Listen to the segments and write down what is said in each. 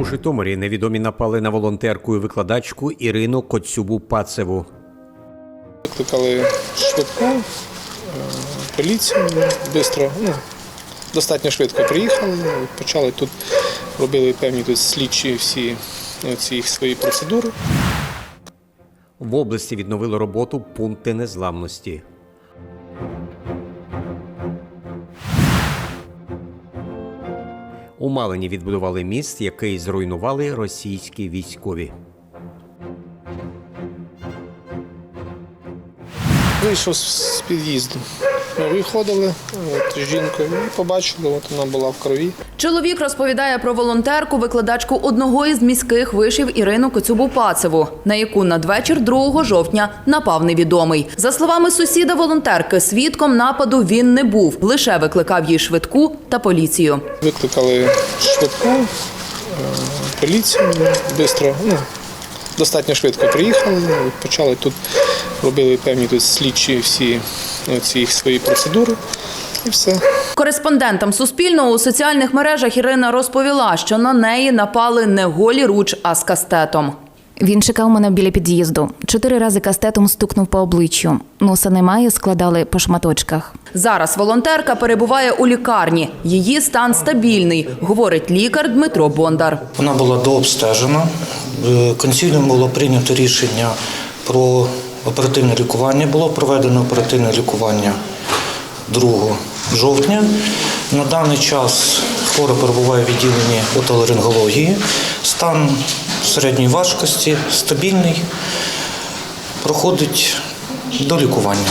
У Житомирі невідомі напали на волонтерку і викладачку Ірину Коцюбу Пацеву. Викликали швидку, е, поліцію, швидко, ну, достатньо швидко приїхали, почали тут, робили певні тут слідчі всі ну, ці їх свої процедури. В області відновили роботу пункти незламності. У Малині відбудували міст, який зруйнували російські військові. Вийшов з під'їзду. Виходили от, з жінкою і побачили, от вона була в крові. Чоловік розповідає про волонтерку, викладачку одного із міських вишів Ірину Коцюбу Пацеву, на яку надвечір 2 жовтня напав невідомий. За словами сусіда волонтерки, свідком нападу він не був, лише викликав їй швидку та поліцію. Викликали швидку, е, поліцію, швидко, ну, достатньо швидко приїхали, почали тут, робили певні тут слідчі всі ну, ці свої процедури і все. Кореспондентам Суспільного у соціальних мережах Ірина розповіла, що на неї напали не голі руч, а з кастетом. Він чекав мене біля під'їзду. Чотири рази кастетом стукнув по обличчю. Носа немає, складали по шматочках. Зараз волонтерка перебуває у лікарні. Її стан стабільний, говорить лікар Дмитро Бондар. Вона була дообстежена. Е, Консиліум було прийнято рішення про оперативне лікування. Було проведено оперативне лікування 2 жовтня. На даний час хвора перебуває в відділенні отоларингології. Стан середньої важкості, стабільний, проходить до лікування.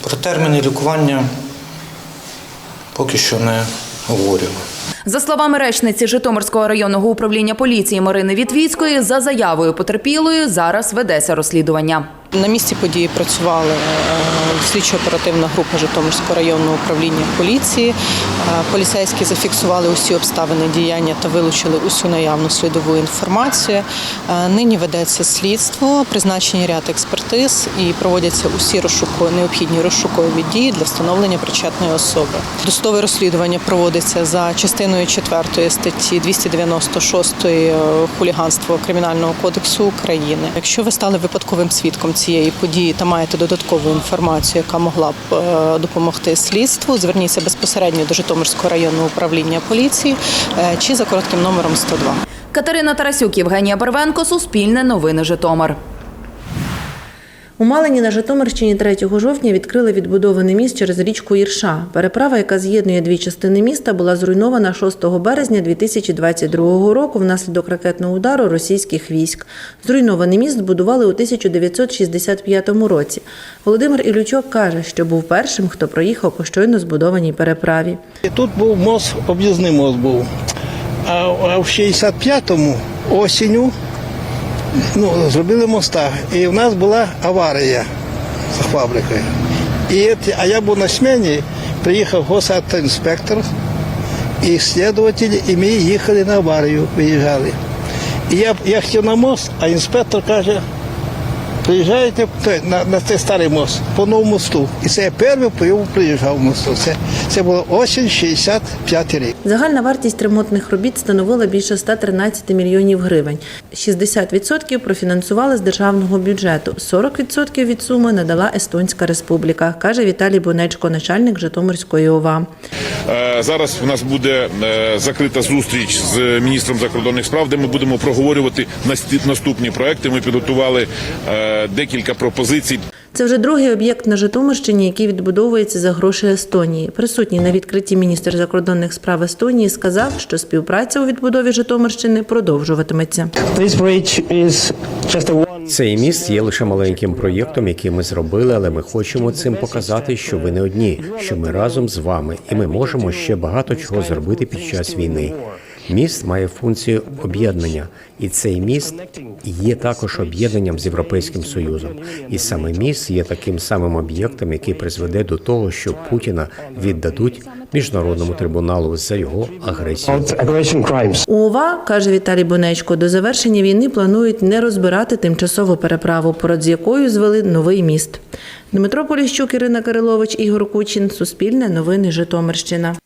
Про терміни лікування поки що не говорюємо. За словами речниці Житомирського районного управління поліції Марини Вітвіцької, за заявою потерпілої зараз ведеться розслідування. На місці події працювали е, слідчо-оперативна група Житомирського районного управління поліції. Е, Поліцейські зафіксували усі обставини діяння та вилучили усю наявну слідову інформацію. Е, Нині ведеться слідство, призначені ряд експертиз і проводяться усі розшуку, необхідні розшукові дії для встановлення причетної особи. Досудове розслідування проводиться за частиною 4 статті 296 е, хуліганство Кримінального кодексу України. Якщо ви стали випадковим свідком цієї події та маєте додаткову інформацію, яка могла б е, допомогти слідству, зверніться безпосередньо до Житомирського районного управління поліції е, чи за коротким номером 102. Катерина Тарасюк, Євгенія Барвенко, Суспільне новини Житомир. У Малині на Житомирщині 3 жовтня відкрили відбудований міст через річку Ірша. Переправа, яка з'єднує дві частини міста, була зруйнована 6 березня 2022 року внаслідок ракетного удару російських військ. Зруйнований міст будували у 1965 році. Володимир Ілючок каже, що був першим, хто проїхав по щойно збудованій переправі. Тут був мост, об'їзний мост був. А в 65-му осінню ну, зробили моста. І в нас була аварія з фабрикою. І, а я був на смені, приїхав госавтоінспектор і слідувателі, і ми їхали на аварію, виїжджали. І я, я хотів на мост, а інспектор каже, приїжджаєте те- на, на цей старий мост, по новому мосту. І це я перший приїжджав мосту. Це, це було осінь 65 рік. Загальна вартість ремонтних робіт становила більше 113 мільйонів гривень. 60% профінансували з державного бюджету, 40% від суми надала Естонська республіка, каже Віталій Бонечко, начальник Житомирської ОВА. Е, Зараз у нас буде е, закрита зустріч з міністром закордонних справ, де ми будемо проговорювати наступні проекти. Ми підготували е, декілька пропозицій. Це вже другий об'єкт на Житомирщині, який відбудовується за гроші Естонії. Присутній на відкритті міністр закордонних справ Естонії сказав, що співпраця у відбудові Житомирщини продовжуватиметься. Цей міст є лише маленьким проєктом, який ми зробили, але ми хочемо цим показати, що ви не одні, що ми разом з вами, і ми можемо ще багато чого зробити під час війни. Міст має функцію об'єднання, і цей міст є також об'єднанням з Європейським Союзом. І саме міст є таким самим об'єктом, який призведе до того, що Путіна віддадуть міжнародному трибуналу за його агресію. ОВА, каже Віталій Бонечко, до завершення війни планують не розбирати тимчасову переправу, поряд з якою звели новий міст. Дмитро Поліщук, Ірина Кирилович, Ігор Кучин. Суспільне новини Житомирщина.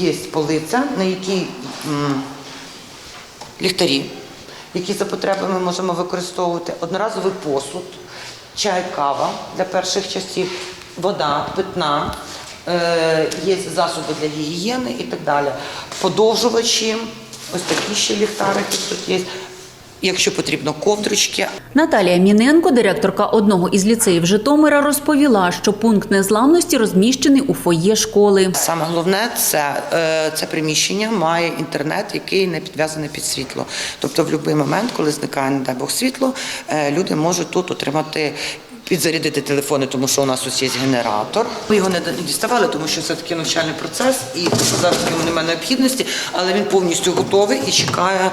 Є полиця, на якій ліхтарі, які за потреби ми можемо використовувати, одноразовий посуд, чай, кава для перших часів, вода, питна, е, є засоби для гігієни і так далі. Подовжувачі, ось такі ще ліхтарики тут є. Якщо потрібно, ковдручки, Наталія Міненко, директорка одного із ліцеїв Житомира, розповіла, що пункт незламності розміщений у фоє школи. Саме головне це, е, це приміщення має інтернет, який не підв'язаний під світло. Тобто, в будь-який момент, коли зникає, не дай Бог, світло, е, люди можуть тут отримати. Підзарядити телефони, тому що у нас ось є генератор. Ми його не діставали, тому що це такий навчальний процес, і зараз в ньому немає необхідності, але він повністю готовий і чекає,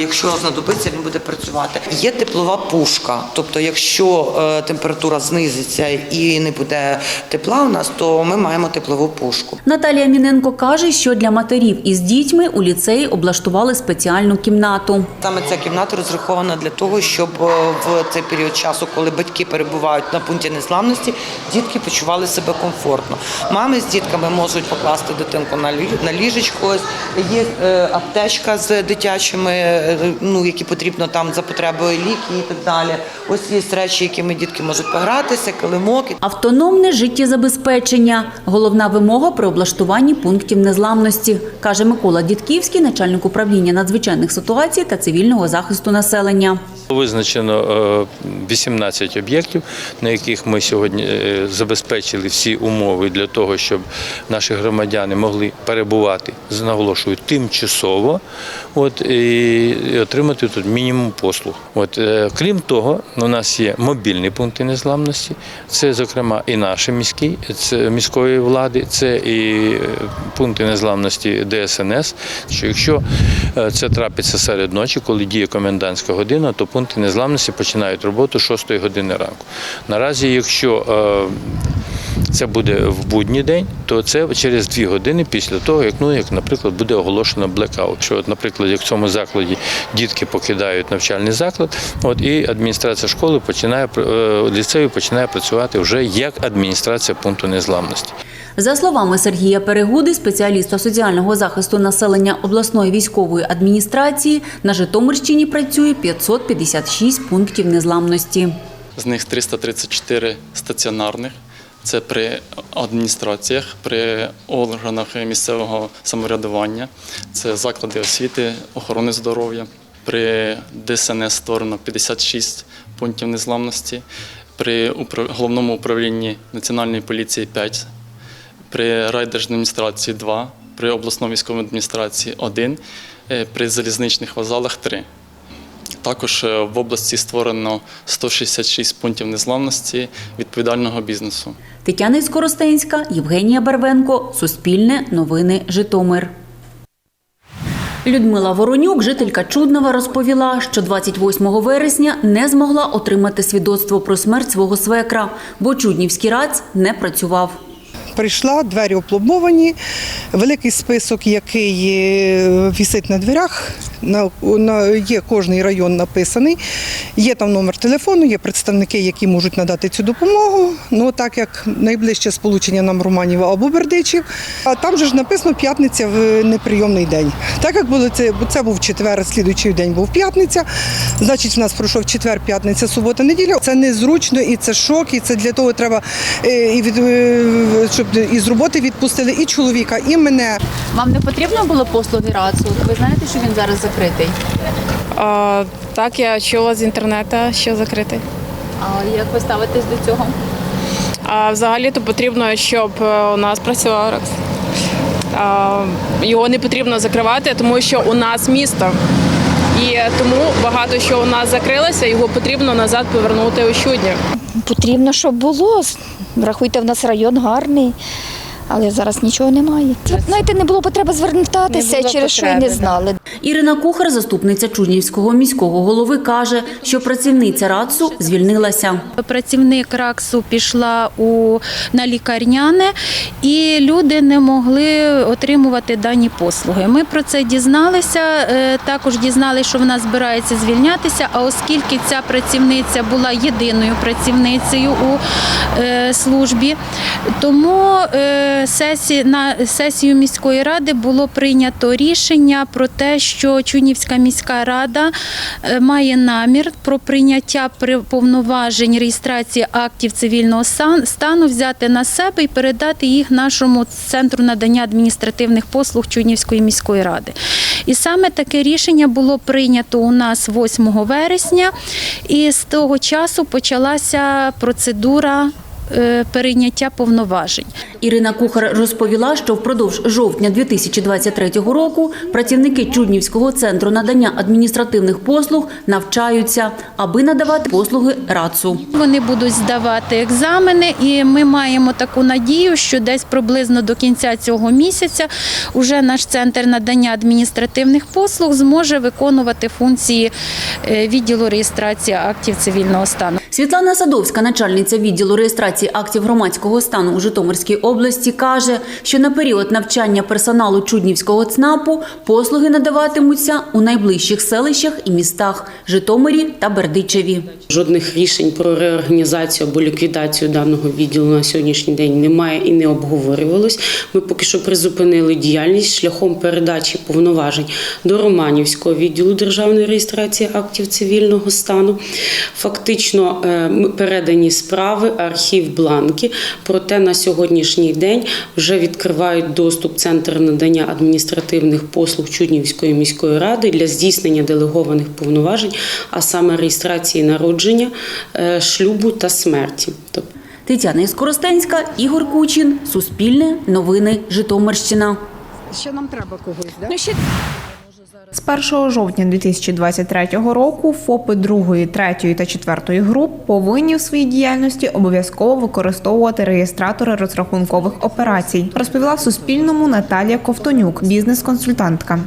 якщо знадобиться, він буде працювати. Є теплова пушка, тобто, якщо е, температура знизиться і не буде тепла у нас, то ми маємо теплову пушку. Наталія Міненко каже, що для матерів із дітьми у ліцеї облаштували спеціальну кімнату. Саме ця кімната розрахована для того, щоб е, в цей період часу, коли батьки перебувають на пункті незламності, дітки почували себе комфортно. Мами з дітками можуть покласти дитинку на лі- на ліжечко. Ось Є е, аптечка з дитячими, е, ну які потрібно там за потребою ліки і так далі. Ось є речі, якими дітки можуть погратися, килимок. Автономне життєзабезпечення головна вимога при облаштуванні пунктів незламності, каже Микола Дідківський, начальник управління надзвичайних ситуацій та цивільного захисту населення. Визначено е, 18 об'єктів, на яких ми сьогодні е, забезпечили всі умови для того, щоб наші громадяни могли перебувати, наголошую, тимчасово, от і отримати тут мінімум послуг. От е, крім того, у нас є мобільні пункти незламності. Це, зокрема, і наші міські, це міської влади, це і е, пункти незламності ДСНС. Що якщо це трапиться серед ночі, коли діє комендантська година, то пункти незламності починають роботу 6 години ранку. Наразі, якщо е, це буде в будній день, то це через дві години після того, як ну як, наприклад, буде оголошено блекаут. Що, от, наприклад, як в цьому закладі дітки покидають навчальний заклад, от і адміністрація школи починає е, ліцею починає працювати вже як адміністрація пункту незламності. За словами Сергія Перегуди, спеціаліста соціального захисту населення обласної військової адміністрації, на Житомирщині працює 556 пунктів незламності. З них 334 стаціонарних. Це при адміністраціях, при органах місцевого самоврядування, це заклади освіти, охорони здоров'я. При ДСНС створено 56 пунктів незламності, при головному управлінні Національної поліції 5, при райдержадміністрації 2, при обласній військовій адміністрації 1, е, при залізничних вокзалах 3. Також е, в області створено 166 пунктів незламності відповідального бізнесу. Тетяна Іскоростенська, Євгенія Барвенко, Суспільне, Новини, Житомир. Людмила Воронюк, жителька Чуднова, розповіла, що 28 вересня не змогла отримати свідоцтво про смерть свого свекра, бо Чуднівський РАЦ не працював. Прийшла, двері опломбовані, великий список, який е, вісить на дверях. На, на, є кожний район написаний. Є там номер телефону, є представники, які можуть надати цю допомогу. Ну так як найближче сполучення нам Романів або Бердичів. А там же ж написано п'ятниця в неприйомний день. Так як було це, бо це був четвер, слідуючий день був п'ятниця. Значить, в нас пройшов четвер, п'ятниця, субота, неділя. Це незручно і це шок, і це для того треба е, і від е, щоб і з роботи відпустили і чоловіка, і мене. Вам не потрібно було послуги РАЦу? Ви знаєте, що він зараз закритий? А, так, я чула з інтернету, що закритий. А як ви ставитесь до цього? А взагалі то потрібно, щоб е, у нас працював РАЦ. Його не потрібно закривати, тому що у нас місто. І тому багато що у нас закрилося, його потрібно назад повернути у щодня. Потрібно, щоб було. Рахуйте, в нас район гарний, але зараз нічого немає. Знаєте, не було потреби звертатися, Не було через що й не знали. Ірина Кухар, заступниця Чуднівського міського голови, каже, що працівниця РАЦу звільнилася. Працівник РАКСу пішла у на лікарняне, і люди не могли отримувати дані послуги. Ми про це дізналися. е, Також дізналися, що вона збирається звільнятися. А оскільки ця працівниця була єдиною працівницею у е, службі, тому е, сесії на сесію міської ради було прийнято рішення про те, що Чуднівська міська рада е, має намір про прийняття при- повноважень реєстрації актів цивільного стану взяти на себе і передати їх нашому центру надання адміністративних послуг Чуднівської міської ради. І саме таке рішення було прийнято у нас 8 вересня, і з того часу почалася процедура перейняття повноважень. Ірина Кухар розповіла, що впродовж жовтня 2023 року працівники Чуднівського центру надання адміністративних послуг навчаються, аби надавати послуги РАЦУ. Вони будуть здавати екзамени, і ми маємо таку надію, що десь приблизно до кінця цього місяця уже наш центр надання адміністративних послуг зможе виконувати функції е, відділу реєстрації актів цивільного стану. Світлана Садовська, начальниця відділу реєстрації актів громадського стану у Житомирській області, каже, що на період навчання персоналу Чуднівського ЦНАПу послуги надаватимуться у найближчих селищах і містах Житомирі та Бердичеві. Жодних рішень про реорганізацію або ліквідацію даного відділу на сьогоднішній день немає і не обговорювалось. Ми поки що призупинили діяльність шляхом передачі повноважень до Романівського відділу державної реєстрації актів цивільного стану. Фактично е, передані справи, архів, бланки. Проте на сьогоднішній день вже відкривають доступ Центр надання адміністративних послуг Чуднівської міської ради для здійснення делегованих повноважень, а саме реєстрації народження, е, шлюбу та смерті. Тобто Тетяна Іскоростенська, Ігор Кучин, Суспільне, Новини, Житомирщина. Ще нам треба когось, да? З 1 жовтня 2023 року ФОПи 2, 3 та 4 груп повинні в своїй діяльності обов'язково використовувати реєстратори розрахункових операцій, розповіла Суспільному Наталія Ковтонюк, бізнес-консультантка.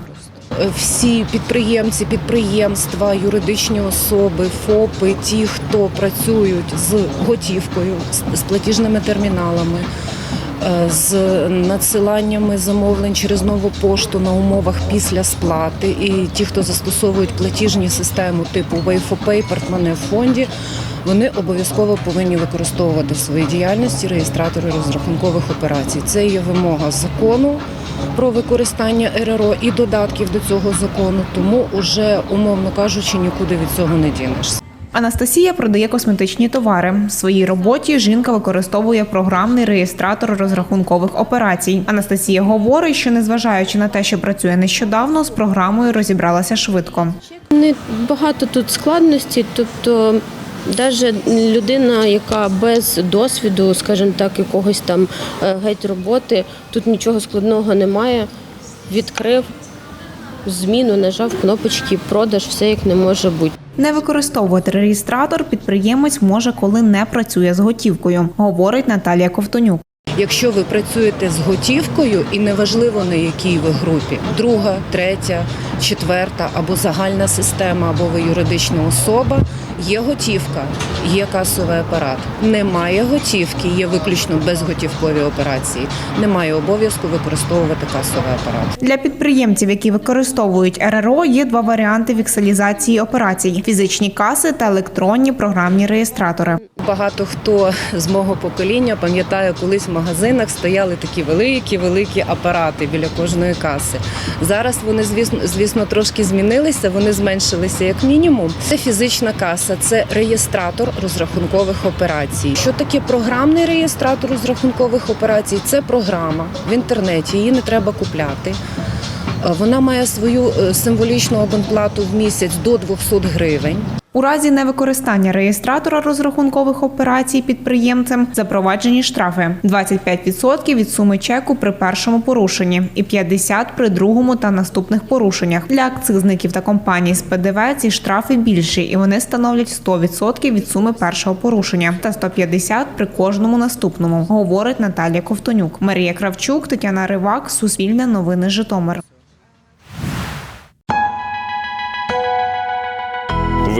всі підприємці, підприємства, юридичні особи, ФОПи, ті, хто працюють з готівкою, з- платіжними терміналами, з надсиланнями замовлень через нову пошту на умовах після сплати, і ті, хто застосовують платіжні системи типу Wayfopay, портмоне в фонді. Вони обов'язково повинні використовувати в своїй діяльності реєстратори розрахункових операцій. Це є вимога закону про використання РРО і додатків до цього закону, тому уже, умовно кажучи, нікуди від цього не дінешся. Анастасія продає косметичні товари. В своїй роботі жінка використовує програмний реєстратор розрахункових операцій. Анастасія говорить, що незважаючи на те, що працює нещодавно, з програмою розібралася швидко. Не багато тут складностей, тобто навіть людина, яка без досвіду, скажімо так, якогось там е, геть роботи, тут нічого складного немає. Відкрив зміну, нажав кнопочки, продаж, все як не може бути. Не використовувати реєстратор підприємець може, коли не працює з готівкою, говорить Наталія Ковтонюк. Якщо ви працюєте з готівкою, і неважливо на якій ви групі, друга, третя, четверта або загальна система, або ви юридична особа, є готівка, є касовий апарат. Немає готівки, є виключно безготівкові операції. Немає обов'язку використовувати касовий апарат. Для підприємців, які використовують РРО, є два варіанти вікселізації операцій: фізичні каси та електронні програмні реєстратори. Багато хто з мого покоління пам'ятає, колись в магазинах стояли такі великі, великі апарати біля кожної каси. Зараз вони, звісно, звісно, трошки змінилися, вони зменшилися як мінімум. Це фізична каса, це реєстратор розрахункових операцій. Що таке програмний реєстратор розрахункових операцій? Це програма в інтернеті, її не треба купляти. Е, Вона має свою е, символічну абонплату в місяць до 200 гривень. У разі невикористання реєстратора розрахункових операцій підприємцем запроваджені штрафи 25% від суми чеку при першому порушенні і 50% при другому та наступних порушеннях. Для акцизників та компаній з ПДВ ці штрафи більші і вони становлять 100% від суми першого порушення та 150% при кожному наступному, говорить Наталія Ковтонюк. Марія Кравчук, Тетяна Ривак, Суспільне новини Житомир.